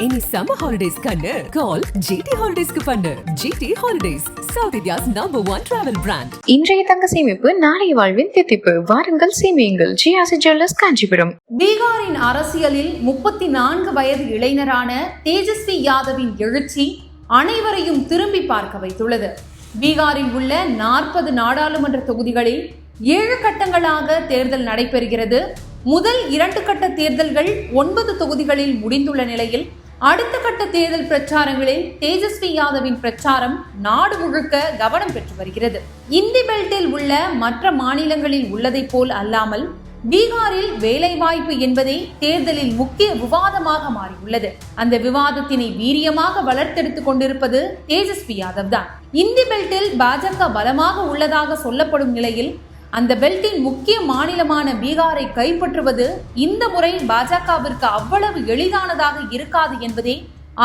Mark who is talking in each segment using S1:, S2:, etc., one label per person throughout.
S1: இனி summer holidays கண்ணு. கால் GT ஹாலிடேஸ்க்கு பண்ணு. GT holidays south India's number one travel brand
S2: இன்றைய தங்க சேமிப்பு நாளைய வாழ்வின் தித்திப்பு. வாருங்கள் சேமியுங்கள். ஜிஆசி ஜுவல்லர்ஸ் காஞ்சிபுரம்.
S3: பீகாரின் அரசியலில் முப்பத்தி நான்கு வயது இளைஞரான தேஜஸ்வி யாதவின் எழுச்சி அனைவரையும் திரும்பி பார்க்க வைத்துள்ளது. பீகாரில் உள்ள நாற்பது நாடாளுமன்ற தொகுதிகளில் ஏழு கட்டங்களாக தேர்தல் நடைபெறுகிறது. முதல் இரண்டு கட்ட தேர்தல்கள் ஒன்பது தொகுதிகளில் முடிந்துள்ள நிலையில் அடுத்த கட்ட தேர்தல் பிரச்சாரங்களில் தேஜஸ்வி யாதவின் பிரச்சாரம் நாடு முழுக்க கவனம் பெற்று வருகிறது. இந்தி பெல்ட்டில் உள்ள மற்ற மாநிலங்களில் உள்ளதைப் போல் அல்லாமல் பீகாரில் வேலைவாய்ப்பு என்பதே தேர்தலில் முக்கிய விவாதமாக மாறியுள்ளது. அந்த விவாதத்தினை வீரியமாக வளர்த்தெடுத்துக் கொண்டிருப்பது தேஜஸ்வி யாதவ் தான் இந்தி பெல்ட்டில் பாஜக பலமாக உள்ளதாக சொல்லப்படும் நிலையில் அந்த பெல்ட்டின் முக்கிய மாநிலமான பீகாரை கைப்பற்றுவது இந்த முறை பாஜகவிற்கு அவ்வளவு எளிதானதாக இருக்காது என்பதே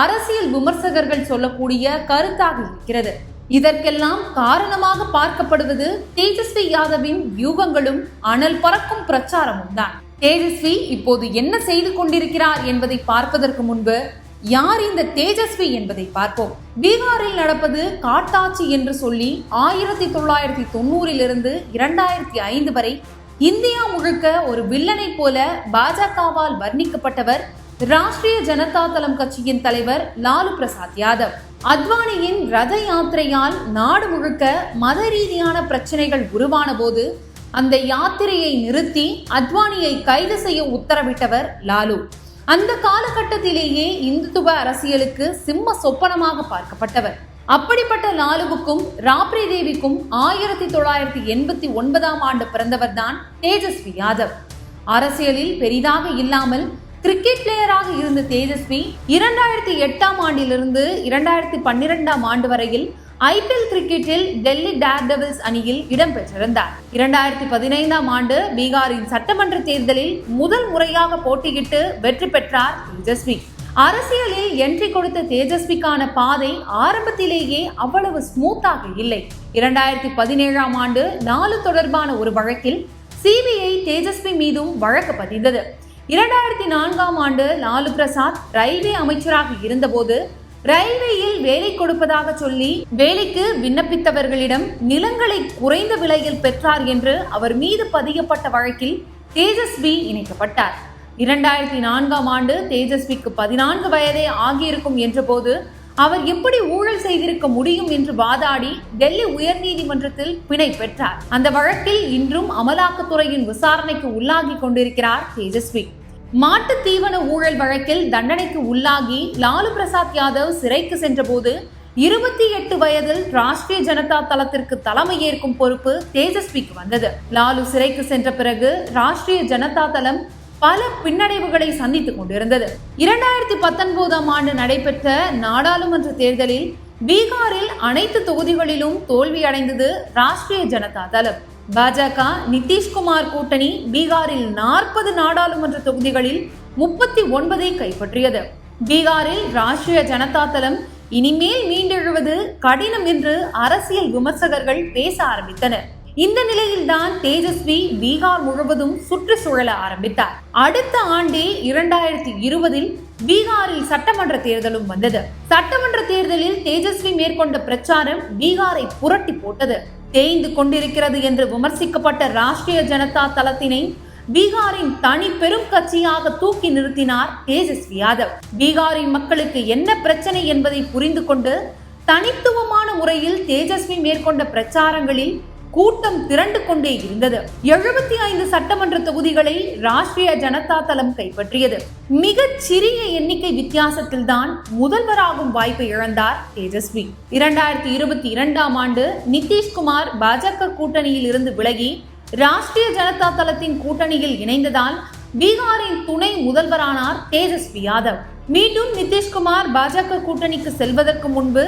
S3: அரசியல் விமர்சகர்கள் சொல்லக்கூடிய கருத்தாக இருக்கிறது. இதற்கெல்லாம் காரணமாக பார்க்கப்படுவது தேஜஸ்வி யாதவின் வியூகங்களும் அனல் பறக்கும் பிரச்சாரமும் தான் தேஜஸ்வி இப்போது என்ன செய்து கொண்டிருக்கிறார் என்பதை பார்ப்பதற்கு முன்பு யார் இந்த தேஜஸ்வி என்பதை பார்ப்போம். பீகாரில் நடப்பது காட்டாட்சி என்று சொல்லி ஆயிரத்தி தொள்ளாயிரத்தி தொண்ணூறிலிருந்து இரண்டாயிரத்தி ஐந்து வரை இந்தியா முழுக்க ஒரு வில்லனை போல பாஜகவால் வர்ணிக்கப்பட்டவர் ராஷ்டிரிய ஜனதா தளம் கட்சியின் தலைவர் லாலு பிரசாத் யாதவ். அத்வானியின் ரத யாத்திரையால் நாடு முழுக்க மத ரீதியான பிரச்சனைகள் உருவான போது அந்த யாத்திரையை நிறுத்தி அத்வானியை கைது செய்ய உத்தரவிட்டவர் லாலு. அந்த காலகட்டத்திலேயே இந்துத்துவ அரசியலுக்கு சிம்ம சொப்பனமாக பார்க்கப்பட்டவர். அப்படிப்பட்ட லாலுவுக்கும் ராப்ரி தேவிக்கும் ஆயிரத்தி தொள்ளாயிரத்தி எண்பத்தி ஒன்பதாம் ஆண்டு பிறந்தவர் தான் தேஜஸ்வி யாதவ். அரசியலில் பெரிதாக இல்லாமல் கிரிக்கெட் பிளேயராக இருந்த தேஜஸ்வி இரண்டாயிரத்தி எட்டாம் ஆண்டிலிருந்து இரண்டாயிரத்தி பன்னிரெண்டாம் ஆண்டு வரையில் ஐபிஎல் கிரிக்கெட்டில் டெல்லி டேர் டெவில்ஸ் அணியில் இடம்பெற்றிருந்தார். இரண்டாயிரத்தி பதினைந்தாம் ஆண்டு பீகாரின் சட்டமன்ற தேர்தலில் முதல் முறையாக போட்டியிட்டு வெற்றி பெற்றார் தேஜஸ்வி. அரசியலில் என்ட்ரி கொடுத்த தேஜஸ்விக்கான பாதை ஆரம்பத்திலேயே அவ்வளவு ஸ்மூத்தாக இல்லை. இரண்டாயிரத்தி பதினேழாம் ஆண்டு நாலு தொடர்பான ஒரு வழக்கில் சிபிஐ தேஜஸ்வி மீதும் வழக்கு பதிந்தது. இரண்டாயிரத்தி நான்காம் ஆண்டு லாலு பிரசாத் ரயில்வே அமைச்சராக இருந்தபோது ரயில்வேயில் வேலை கொடுப்பதாக சொல்லி வேலைக்கு விண்ணப்பித்தவர்களிடம் நிலங்களை குறைந்த விலையில் பெற்றார் என்று அவர் மீது பதியப்பட்ட வழக்கில் தேஜஸ்வி இணைக்கப்பட்டார். இரண்டாயிரத்தி நான்காம் ஆண்டு தேஜஸ்விக்கு பதினான்கு வயதே ஆகியிருக்கும் என்றபோது அவர் எப்படி ஊழல் செய்திருக்க முடியும் என்று வாதாடி டெல்லி உயர்நீதிமன்றத்தில் பிணை பெற்றார். அந்த வழக்கில் இன்றும் அமலாக்கத்துறையின் விசாரணைக்கு உள்ளாகி கொண்டிருக்கிறார் தேஜஸ்வி. மாட்டு தீவன ஊழல் வழக்கில் தண்டனைக்கு உள்ளாகி லாலு பிரசாத் யாதவ் சிறைக்கு சென்றபோது இருபத்தி எட்டு வயதில் ராஷ்டிரிய ஜனதா தளத்திற்கு தலைமை ஏற்கும் பொறுப்பு தேஜஸ்விக்கு வந்தது. லாலு சிறைக்கு சென்ற பிறகு ராஷ்டிரிய ஜனதா தளம் பல பின்னடைவுகளை சந்தித்துக் கொண்டிருந்தது. இரண்டாயிரத்தி பத்தொன்பதாம் ஆண்டு நடைபெற்ற நாடாளுமன்ற தேர்தலில் பீகாரில் அனைத்து தொகுதிகளிலும் தோல்வி அடைந்தது ராஷ்டிரிய ஜனதா தளம். பாஜக நிதிஷ்குமார் கூட்டணி பீகாரில் நாற்பது நாடாளுமன்ற தொகுதிகளில் முப்பத்தி ஒன்பதை கைப்பற்றியது. பீகாரில் ராஷ்டிரிய ஜனதா தளம் இனிமேல் மீண்டெழுவது கடினம் என்று அரசியல் விமர்சகர்கள் பேச ஆரம்பித்தனர். இந்த நிலையில்தான் தேஜஸ்வி பீகார் முழுவதும் சுற்றுச்சூழல ஆரம்பித்தார். அடுத்த ஆண்டே இரண்டாயிரத்தி இருபதில் பீகாரில் சட்டமன்ற தேர்தலும் வந்தது. சட்டமன்ற தேர்தலில் தேஜஸ்வி மேற்கொண்ட பிரச்சாரம் பீகாரை புரட்டி போட்டது. தேய்ந்து கொண்டிருக்கிறது என்று விமர்சிக்கப்பட்ட ராஷ்டிரிய ஜனதா தளத்தினை பீகாரின் தனி பெரும் கட்சியாக தூக்கி நிறுத்தினார் தேஜஸ்வி யாதவ். பீகாரின் மக்களுக்கு என்ன பிரச்சனை என்பதை புரிந்து கொண்டு தனித்துவமான முறையில் தேஜஸ்வி மேற்கொண்ட பிரச்சாரங்களில் கூட்டம் திரண்டு கொண்டே இருந்தது. எழுபத்தி ஐந்து சட்டமன்ற தொகுதிகளை ராஷ்டிரிய ஜனதா தளம் கைப்பற்றியது. மிகச் சிறிய எண்ணிக்கை வித்தியாசத்தில் தான் முதல்வராகும் வாய்ப்பை இழந்தார் தேஜஸ்வி. இரண்டாயிரத்தி இருபத்தி இரண்டாம் ஆண்டு நிதிஷ்குமார் பாஜக கூட்டணியில் இருந்து விலகி ராஷ்டிரிய ஜனதா தளத்தின் கூட்டணியில் இணைந்ததால் பீகாரின் துணை முதல்வரானார் தேஜஸ்வி யாதவ். மீண்டும் நிதிஷ்குமார் பாஜக கூட்டணிக்கு செல்வதற்கு முன்பு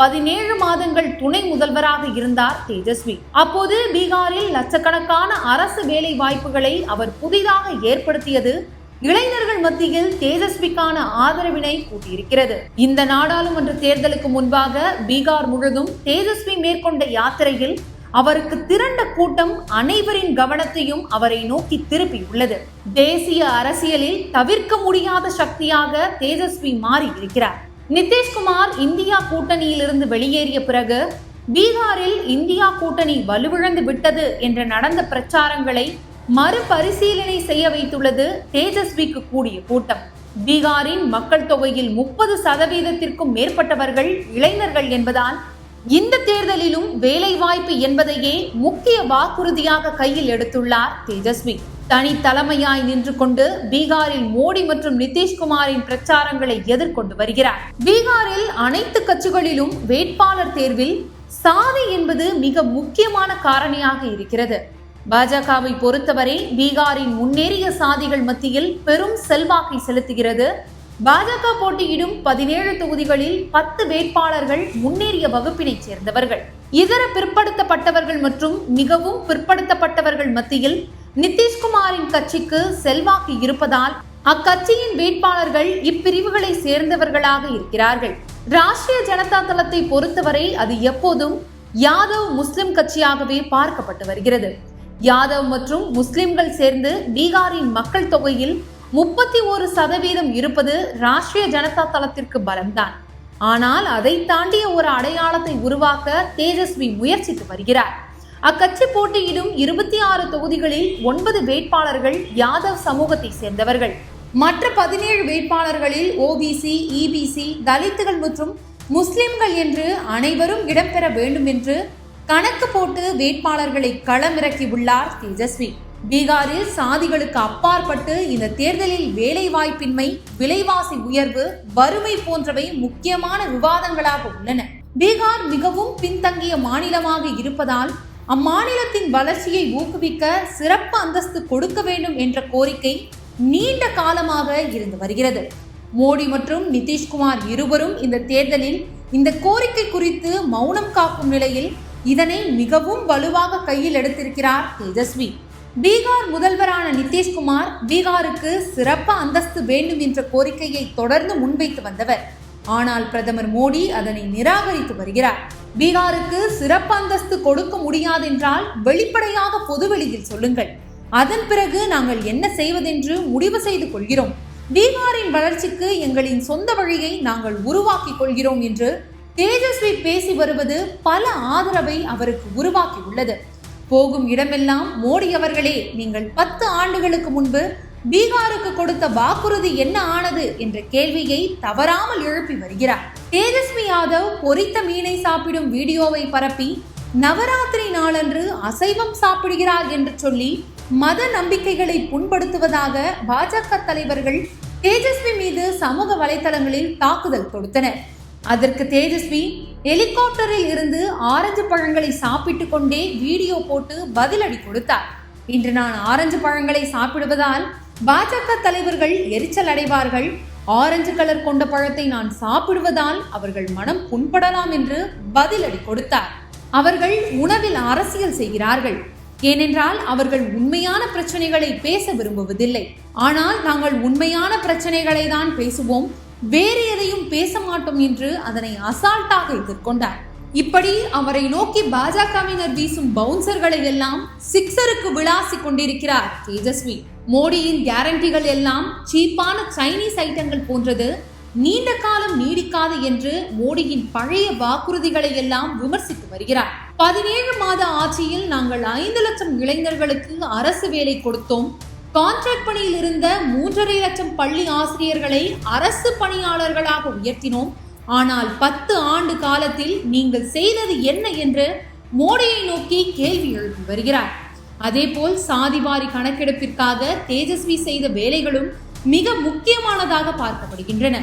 S3: பதினேழு மாதங்கள் துணை முதல்வராக இருந்தார் தேஜஸ்வி. அப்போது பீகாரில் லட்சக்கணக்கான அரசு வேலை வாய்ப்புகளை அவர் புதிதாக ஏற்படுத்தியது இளைஞர்கள் மத்தியில் தேஜஸ்விக்கான ஆதரவினை கூட்டியிருக்கிறது. இந்த நாடாளுமன்ற தேர்தலுக்கு முன்பாக பீகார் முழுதும் தேஜஸ்வி மேற்கொண்ட யாத்திரையில் அவருக்கு திரண்ட கூட்டம் அனைவரின் கவனத்தையும் அவரை நோக்கி திருப்பியுள்ளது. தேசிய அரசியலில் தவிர்க்க முடியாத சக்தியாக தேஜஸ்வி மாறி இருக்கிறார் நிதிஷ்குமார் இந்தியா கூட்டணியிலிருந்து வெளியேறிய பிறகு பீகாரில் இந்தியா கூட்டணி வலுவிழந்து விட்டது என்று நடந்த பிரச்சாரங்களை மறுபரிசீலனை செய்ய வைத்துள்ளது தேஜஸ்விக்கு கூடிய கூட்டம். பீகாரின் மக்கள் தொகையில் முப்பது சதவீதத்திற்கும் மேற்பட்டவர்கள் இளைஞர்கள் என்பதால் இந்த தேர்தலிலும் வேலைவாய்ப்பு என்பதையே முக்கிய வாக்குறுதியாக கையில் எடுத்துள்ளார் தேஜஸ்வி. தனி தலைமையாய் நின்று கொண்டு பீகாரில் மோடி மற்றும் நிதிஷ்குமாரின் பிரச்சாரங்களை எதிர்கொண்டு வருகிறார். பீகாரில் அனைத்து கட்சிகளிலும் வேட்பாளர் தேர்வில் சாதி என்பது மிக முக்கியமான காரணியாக இருக்கிறது. பாஜகவை பொறுத்தவரை பீகாரின் முன்னேறிய சாதிகள் மத்தியில் பெரும் செல்வாக்கை செலுத்துகிறது. பாஜக போட்டியிடும் பதினேழு தொகுதிகளில் பத்து வேட்பாளர்கள் முன்னேறிய வகுப்பினைச் சேர்ந்தவர்கள். இதர பிற்படுத்தப்பட்டவர்கள் மற்றும் மிகவும் பிற்படுத்தப்பட்டவர்கள் மத்தியில் நிதிஷ்குமாரின் கட்சிக்கு செல்வாக்கு இருப்பதால் அக்கட்சியின் வேட்பாளர்கள் இப்பிரிவுகளை சேர்ந்தவர்களாக இருக்கிறார்கள். ராஷ்டிரிய ஜனதா தளத்தை பொறுத்தவரை அது எப்போதும் யாதவ் முஸ்லிம் கட்சியாகவே பார்க்கப்பட்டு வருகிறது. யாதவ் மற்றும் முஸ்லிம்கள் சேர்ந்து பீகாரின் மக்கள் தொகையில் முப்பத்தி ஒரு சதவீதம் இருப்பது ராஷ்டிரிய ஜனதா தளத்திற்கு பலம்தான். ஆனால் அதை தாண்டிய ஒரு அடையாளத்தை உருவாக்க தேஜஸ்வி முயற்சித்து வருகிறார். அக்கட்சி போட்டியிடும் இருபத்தி ஆறு தொகுதிகளில் ஒன்பது வேட்பாளர்கள் யாதவ் சமூகத்தை சேர்ந்தவர்கள். மற்ற பதினேழு வேட்பாளர்களில் ஓபிசி இபிசி தலித்துகள் மற்றும் முஸ்லிம்கள் என்று அனைவரும் இடம்பெற வேண்டும் என்று கணக்கு போட்டு வேட்பாளர்களை களமிறக்கி உள்ளார் தேஜஸ்வி. பீகாரில் சாதிகளுக்கு அப்பாற்பட்டு இந்த தேர்தலில் வேலைவாய்ப்பின்மை விலைவாசி உயர்வு வறுமை போன்றவை முக்கியமான விவாதங்களாக உள்ளன. பீகார் மிகவும் பின்தங்கிய மாநிலமாக இருப்பதால் அம்மாநிலத்தின் வளர்ச்சியை ஊக்குவிக்க சிறப்பு அந்தஸ்து கொடுக்க வேண்டும் என்ற கோரிக்கை நீண்ட காலமாக இருந்து வருகிறது. மோடி மற்றும் நிதிஷ்குமார் இருவரும் இந்த தேர்தலில் இந்த கோரிக்கை குறித்து மௌனம் காக்கும் நிலையில் இதனை மிகவும் வலுவாக கையில் எடுத்திருக்கிறார் தேஜஸ்வி. பீகார் முதல்வரான நிதிஷ்குமார் பீகாருக்கு சிறப்பு அந்தஸ்து வேண்டும் என்ற கோரிக்கையை தொடர்ந்து முன்வைத்து வந்தவர். ஆனால் பிரதமர் மோடி அதனை நிராகரித்து வருகிறார். பீகாருக்கு சிறப்பு அந்தஸ்து கொடுக்க முடியாதென்றால் வெளிப்படையாக பொதுவெளியில் சொல்லுங்கள். அதன் பிறகு நாங்கள் என்ன செய்வதென்று முடிவு செய்து கொள்கிறோம். பீகாரின் வளர்ச்சிக்கு எங்களின் சொந்த வழியை நாங்கள் உருவாக்கிக் கொள்கிறோம் என்று தேஜஸ்வி பேசி வருவது பல ஆதரவை அவருக்கு உருவாக்கி உள்ளது போகும் இடமெல்லாம் மோடி அவர்களே நீங்கள் பத்து ஆண்டுகளுக்கு முன்பு பீகாருக்கு கொடுத்த வாக்குறுதி என்ன ஆனது என்ற கேள்வியை தவறாமல் எழுப்பி வருகிறார். தேஜஸ்வி யாதவ் பொரித்த மீனை சாப்பிடும் வீடியோவை பரப்பி நவராத்திரி நாளன்று அசைவம் சாப்பிடுகிறார் என்று சொல்லி மத நம்பிக்கைகளை புண்படுத்துவதாக பாஜக தலைவர்கள் தேஜஸ்வி மீது சமூக வலைதளங்களில் தாக்குதல் தொடுத்தனர். அதற்கு தேஜஸ்வி ஹெலிகாப்டரில் இருந்து ஆரஞ்சு பழங்களை சாப்பிட்டு கொண்டே வீடியோ போட்டு பதிலடி கொடுத்தார். இன்று நான் ஆரஞ்சு பழங்களை சாப்பிடுவதால் பாஜக தலைவர்கள் எரிச்சல் அடைவார்கள். ஆரஞ்சு கலர் கொண்ட பழத்தை நான் சாப்பிடுவதால் அவர்கள் மனம் புண்படலாம் என்று பதிலடி கொடுத்தார். அவர்கள் உணவில் அரசியல் செய்கிறார்கள். ஏனென்றால் அவர்கள் உண்மையான பிரச்சனைகளை பேச விரும்புவதில்லை. ஆனால் நாங்கள் உண்மையான பிரச்சனைகளை தான் பேசுவோம். வேறு எதையும் பேச மாட்டோம் என்று அதனை அசால்ட்டாக எதிர்கொண்டார். இப்படி அவரை நோக்கி பாஜகவினர் வீசும் பவுன்சர்களை எல்லாம் சிக்ஸருக்கு விளாசி கொண்டிருக்கிறார் தேஜஸ்வி. மோடியின் கேரண்டிகள் எல்லாம் சீப்பான சைனீஸ் ஐட்டங்கள் போன்றது. நீண்ட காலம் நீடிக்காது என்று மோடியின் பழைய வாக்குறுதிகளை எல்லாம் விமர்சித்து வருகிறார். பதினேழு மாத ஆட்சியில் நாங்கள் ஐந்து லட்சம் இளைஞர்களுக்கு அரசு வேலை கொடுத்தோம். கான்ட்ராக்ட் பணியில் இருந்த மூன்றரை லட்சம் பள்ளி ஆசிரியர்களை அரசு பணியாளர்களாக உயர்த்தினோம். ஆனால் பத்து ஆண்டு காலத்தில் நீங்கள் செய்தது என்ன என்று மோடியை நோக்கி கேள்வி எழுப்பி வருகிறார். அதேபோல் சாதிவாரி கணக்கெடுப்பிற்காக தேஜஸ்வி செய்த வேலைகளும் மிக முக்கியமானதாக பார்க்கப்படுகின்றன.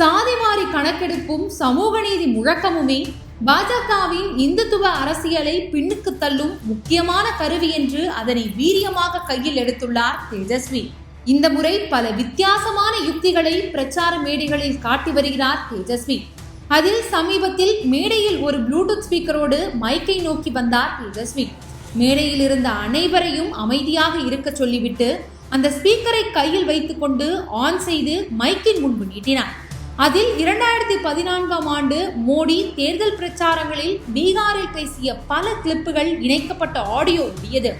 S3: சாதிவாரி கணக்கெடுப்பும் சமூக நீதி முழக்கமுமே பாஜகவின் இந்துத்துவ அரசியலை பின்னுக்கு தள்ளும் முக்கியமான கருவி என்று அதனை வீரியமாக கையில் எடுத்துள்ளார் தேஜஸ்வி. இந்த முறை பல வித்தியாசமான யுக்திகளை பிரச்சார மேடைகளில் காட்டி வருகிறார் தேஜஸ்வி. அதில் சமீபத்தில் மேடையில் ஒரு ப்ளூடூத் ஸ்பீக்கரோடு மைக்கை நோக்கி வந்தார் தேஜஸ்வி. மேடையில் இருந்த அனைவரையும் அமைதியாக இருக்க சொல்லிவிட்டு அந்த ஸ்பீக்கரை கையில் வைத்துக்கொண்டு ஆன் செய்து மைக்கின் முன்பு நீட்டினார். அதில் இரண்டாயிரத்தி பதினான்காம் ஆண்டு மோடி தேர்தல் பிரச்சாரங்களில் பீகாரில் பேசிய பல கிளிப்புகள் இணைக்கப்பட்ட ஆடியோ ஒடியது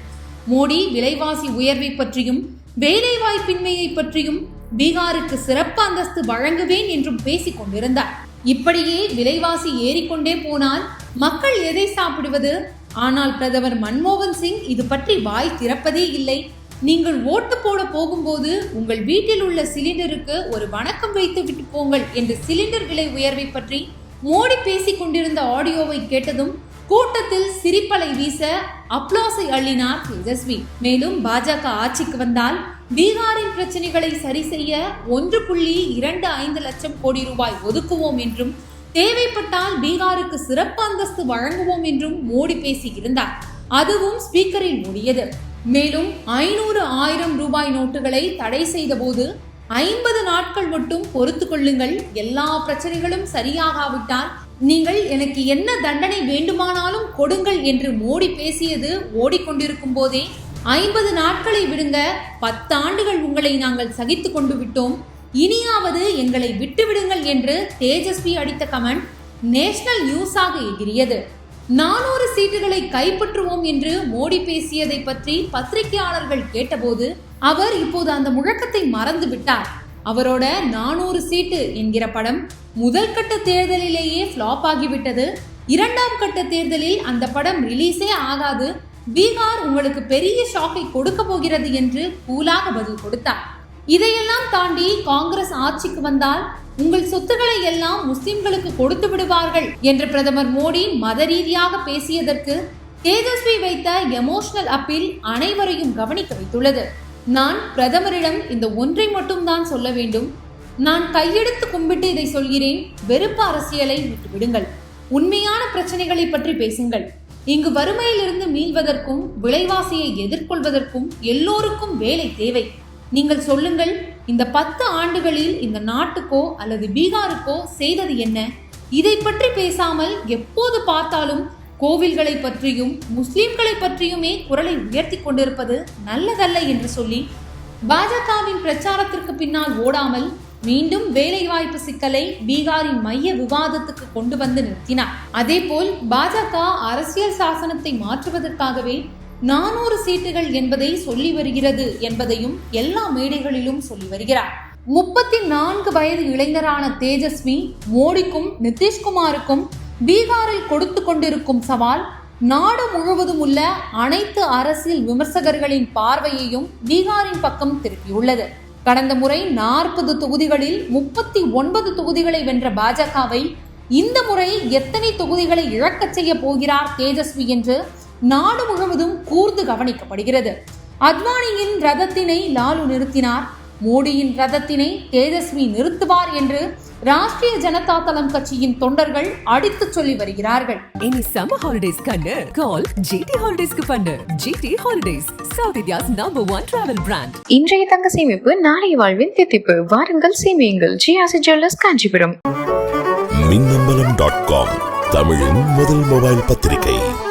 S3: மோடி விலைவாசி உயர்வை பற்றியும் வேலைவாய்ப்பின்மையை பற்றியும் பீகாருக்கு சிறப்பு அந்தஸ்து வழங்குவேன் என்றும் பேசிக் கொண்டிருந்தார். இப்படியே விலைவாசி ஏறிக்கொண்டே போனால் மக்கள் எதை சாப்பிடுவது? ஆனால் பிரதமர் மன்மோகன் சிங் இது பற்றி வாய் திறப்பதே இல்லை. நீங்கள் ஓட்டு போட போகும்போது உங்கள் வீட்டில் உள்ள சிலிண்டருக்கு ஒரு வணக்கம் வைத்து விட்டு போங்கள் என்று சிலிண்டர் விலை உயர்வை பற்றி மோடி பேசிக் கொண்டிருந்த ஆடியோவை கேட்டதும் கூட்டத்தில் சிரிப்பலை வீச அப்ளாஸை அள்ளினார் தேஜஸ்வி. மேலும் பாஜக ஆட்சிக்கு வந்தால் பீகாரின் பிரச்சனைகளை சரி செய்ய ஒன்று புள்ளி இரண்டு ஐந்து லட்சம் கோடி ரூபாய் ஒதுக்குவோம் என்றும் தேவைப்பட்டால் பீகாருக்கு சிறப்பு அந்தஸ்து வழங்குவோம் என்றும் மோடி பேசியிருந்தார். அதுவும் ஸ்பீக்கரில் முடியது மேலும் ஐநூறு ஆயிரம் ரூபாய் நோட்டுகளை தடை செய்தபோது ஐம்பது நாட்கள் மட்டும் பொறுத்து கொள்ளுங்கள். எல்லா பிரச்சனைகளும் சரியாகாவிட்டால் நீங்கள் எனக்கு என்ன தண்டனை வேண்டுமானாலும் கொடுங்கள் என்று மோடி பேசியது ஓடிக்கொண்டிருக்கும் போதே ஐம்பது நாட்களை விடுங்க. பத்து ஆண்டுகள் உங்களை நாங்கள் சகித்து கொண்டு விட்டோம். இனியாவது எங்களை விட்டுவிடுங்கள் என்று தேஜஸ்வி அடித்த கமெண்ட் நேஷனல் நியூஸாக எகிரியது நானூறு சீட்டுகளை கைப்பற்றுவோம் என்று மோடி பேசியதை பற்றி பத்திரிகையாளர்கள் கேட்டபோது அவர் இப்போது அந்த முழக்கத்தை மறந்து விட்டார். அவரோட நானூறு சீட்டு என்கிற படம் முதல் கட்ட தேர்தலிலேயே ஃப்ளாப் ஆகிவிட்டது. இரண்டாம் கட்ட தேர்தலில் அந்த படம் ரிலீஸே ஆகாது. பீகார் உங்களுக்கு பெரிய ஷாக்கை கொடுக்க போகிறது என்று கூலாக பதில் கொடுத்தார். இதையெல்லாம் தாண்டி காங்கிரஸ் ஆட்சிக்கு வந்தால் உங்கள் சொத்துக்களை எல்லாம் முஸ்லிம்களுக்கு கொடுத்து விடுவார்கள் என்று பிரதமர் மோடி மத ரீதியாக பேசியதற்கு தேஜஸ்வி வைத்த எமோஷனல் அப்பீல் அனைவரையும் கவனிக்க வைத்துள்ளது. நான் பிரதமரிடம் இந்த ஒன்றை மட்டும்தான் சொல்ல வேண்டும். நான் கையெடுத்து கும்பிட்டு இதை சொல்கிறேன். வெறுப்பு அரசியலை விட்டு விடுங்கள் உண்மையான பிரச்சனைகளை பற்றி பேசுங்கள். இங்கு வறுமையிலிருந்து மீள்வதற்கும் விலைவாசியை எதிர்கொள்வதற்கும் எல்லோருக்கும் வேலை தேவை. நீங்கள் சொல்லுங்கள் இந்த பத்து ஆண்டுகளில் இந்த நாட்டுக்கோ அல்லது பீகாருக்கோ செய்தது என்ன? இதை பற்றி பேசாமல் எப்போது பார்த்தாலும் கோவில்களை பற்றியும் முஸ்லிம்களை பற்றியுமே குரலை உயர்த்தி கொண்டிருப்பது நல்லதல்ல என்று சொல்லி பாஜகவின் பிரச்சாரத்திற்கு பின்னால் ஓடாமல் மீண்டும் வேலைவாய்ப்பு சிக்கலை பீகாரின் மைய விவாதத்துக்கு கொண்டு வந்து நிறுத்தினார். அதேபோல் பாஜக அரசியல் சாசனத்தை மாற்றுவதற்காகவே நானூறு சீட்டுகள் என்பதை சொல்லி வருகிறது என்பதையும் எல்லா மேடைகளிலும் சொல்லி வருகிறார். முப்பத்தி நான்கு வயது இளைஞரான தேஜஸ்வி மோடிக்கும் நிதிஷ்குமாருக்கும் பீகாரில் கொடுத்து கொண்டிருக்கும் சவால் நாடு முழுவதும் உள்ள அனைத்து அரசியல் விமர்சகர்களின் பார்வையையும் பீகாரின் பக்கம் திருப்பியுள்ளது. கடந்த முறை நாற்பது தொகுதிகளில் முப்பத்தி ஒன்பது தொகுதிகளை வென்ற பாஜகவை இந்த முறை எத்தனை தொகுதிகளை இழக்கச் செய்ய போகிறார் தேஜஸ்வி என்று நாடு முழுவதும் கூர்ந்து கவனிக்கப்படுகிறது. அத்வானியின் ரதத்தினை லாலு நிறுத்தினார். மோடியின் ரதத்தினை தேஜஸ்வி நிறுத்துவார் என்று ராஷ்டிரிய ஜனதா தளம் கட்சியின் தொண்டர்கள் அடித்துச் சொல்லி வருகிறார்கள்.
S1: இனி சம்மர் ஹாலிடேஸ் கண்ணு. கால் ஜிடி ஹாலிடேஸ்க்கு பண்ணு. GT holidays south India's number one travel brand
S2: இன்றைய தங்க சேமிப்பு நாளைய வாழ்வின் தித்திப்பு. வாருங்கள் சேமியுங்கள். ஜிஆசி jewellers Kanchipuram.
S4: Minnambalam dot com தமிழின் முதல் மொபைல் பத்திரிகை.